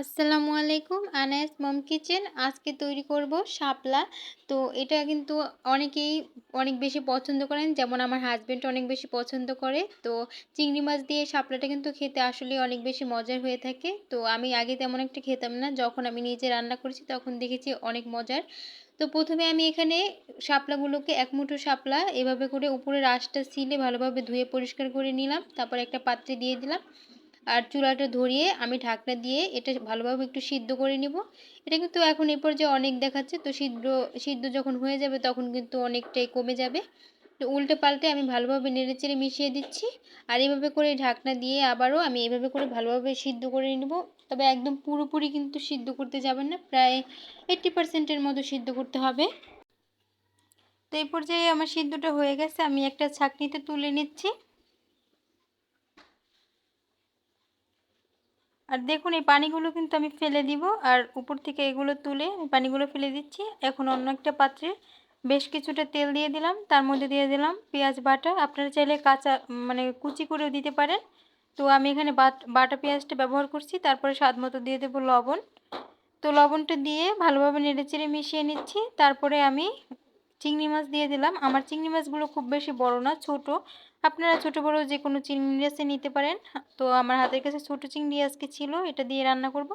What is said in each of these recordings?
আসসালামু আলাইকুম আনাস মম কিচেন। আজকে তৈরি করব শাপলা। তো এটা কিন্তু অনেকেই অনেক বেশি পছন্দ করেন। যেমন আমার হাজব্যান্ড অনেক বেশি পছন্দ করে। তো চিংড়ি মাছ দিয়ে শাপলাটা কিন্তু খেতে আসলে অনেক বেশি মজার হয়ে থাকে। তো আমি আগে তেমন একটা খেতাম না। যখন আমি নিজে রান্না করেছি তখন দেখেছি অনেক মজার। তো প্রথমে আমি এখানে শাপলাগুলোকে এক মুঠো শাপলা এভাবে করে উপরে রাশটা সিলে ভালোভাবে ধুয়ে পরিষ্কার করে নিলাম। তারপর একটা পাত্রে দিয়ে দিলাম। আর চুলাটা ধরিয়ে আমি ঢাকনা দিয়ে এটা ভালোভাবে একটু সিদ্ধ করে নিব। এটা কিন্তু এখন এ পর্যায়ে অনেক দেখাচ্ছে, তো সিদ্ধ সিদ্ধ যখন হয়ে যাবে তখন কিন্তু অনেকটাই কমে যাবে। তো উল্টে পাল্টে আমি ভালোভাবে নেড়ে চেড়ে মিশিয়ে দিচ্ছি আর এভাবে করে ঢাকনা দিয়ে আবারও আমি এভাবে করে ভালোভাবে সিদ্ধ করে নেব। তবে একদম পুরোপুরি কিন্তু সিদ্ধ করতে যাবেন না, প্রায় এইট্টি পার্সেন্টের মতো সিদ্ধ করতে হবে। তো এই পর্যায়ে আমার সিদ্ধটা হয়ে গেছে, আমি একটা ছাকনিতে তুলে নিচ্ছি। আর দেখুন, এই পানিগুলো কিন্তু আমি ফেলে দিব। আর উপর থেকে এগুলো তুলে পানিগুলো ফেলে দিচ্ছি। এখন অন্য একটা পাত্রে বেশ কিছুটা তেল দিয়ে দিলাম। তার মধ্যে দিয়ে দিলাম পেঁয়াজ বাটা। আপনারা চাইলে কাঁচা মানে কুচি করেও দিতে পারেন। তো আমি এখানে বাটা পেঁয়াজটা ব্যবহার করছি। তারপরে স্বাদ মতো দিয়ে দেবো লবণ। তো লবণটা দিয়ে ভালোভাবে নেড়েচেড়ে মিশিয়ে নিচ্ছি। তারপরে আমি চিংড়ি মাছ দিয়ে দিলাম। আমার চিংড়ি মাছগুলো খুব বেশি বড় না, ছোট। আপনারা ছোট বড় যে কোনো চিংড়ি মাছে নিতে পারেন। তো আমার হাতের কাছে ছোট চিংড়ি আজকে ছিল, এটা দিয়ে রান্না করব।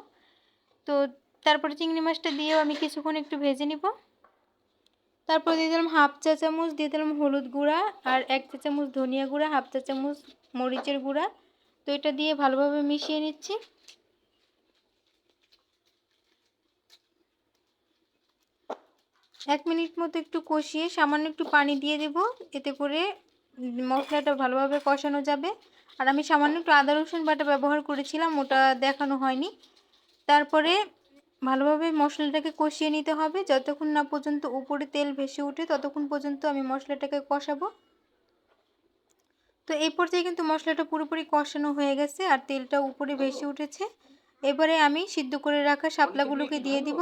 তো তারপরে চিংড়ি মাছটা দিয়েও আমি কিছুক্ষণ একটু ভেজে নিব। তারপর দিয়ে দিলাম হাফ চা চামচ, দিয়ে দিলাম হলুদ গুঁড়া আর এক চা চামচ ধনিয়া গুঁড়া, হাফ চা চামচ মরিচের গুঁড়া। তো এটা দিয়ে ভালোভাবে মিশিয়ে নিচ্ছি। এক মিনিট মতো একটু কষিয়ে সামান্য একটু পানি দিয়ে দেব। এতে করে মশলাটা ভালোভাবে কষানো যাবে। আর আমি সামান্য একটু আদা, রসুন বাটা ব্যবহার করেছিলাম, ওটা দেখানো হয়নি। তারপরে ভালোভাবে মশলাটাকে কষিয়ে নিতে হবে। যতক্ষণ না পর্যন্ত উপরে তেল ভেসে ওঠে, ততক্ষণ পর্যন্ত আমি মশলাটাকে কষাবো। তো এই পর্যায়ে কিন্তু মশলাটা পুরোপুরি কষানো হয়ে গেছে আর তেলটা উপরে ভেসে উঠেছে। এবারে আমি সিদ্ধ করে রাখা শাপলাগুলোকে দিয়ে দিব।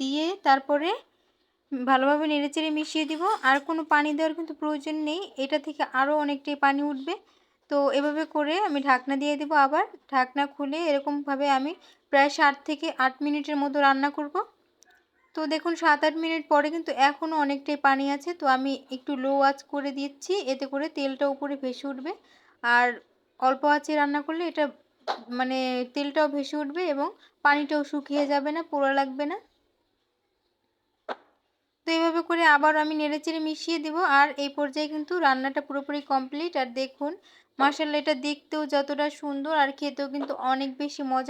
দিয়ে তারপরে ভালোভাবে নেড়েচেড়ে মিশিয়ে দিব। আর কোনো পানি দেওয়ার কিন্তু প্রয়োজন নেই। এটা থেকে আরও অনেকটাই পানি উঠবে। তো এভাবে করে আমি ঢাকনা দিয়ে দেবো আবার। ঢাকনা খুলে এরকমভাবে আমি প্রায় সাত থেকে আট মিনিটের মতো রান্না করব। তো দেখুন, সাত আট মিনিট পরে কিন্তু এখনও অনেকটাই পানি আছে। তো আমি একটু লো আঁচ করে দিচ্ছি। এতে করে তেলটা উপরে ভেসে উঠবে। আর অল্প আঁচে রান্না করলে এটা মানে তেলটাও ভেসে উঠবে এবং পানিটাও শুকিয়ে যাবে না, পোড়া লাগবে না। করে আবার আমি নেড়েচেড়ে মিশিয়ে দেব। আর এই পর্যায়ে কিন্তু রান্নাটা পুরোপুরি কমপ্লিট আর দেখুন মাসাল্লা এটা দেখতেও যতটা সুন্দর আর খেতেও কিন্তু অনেক বেশি মজা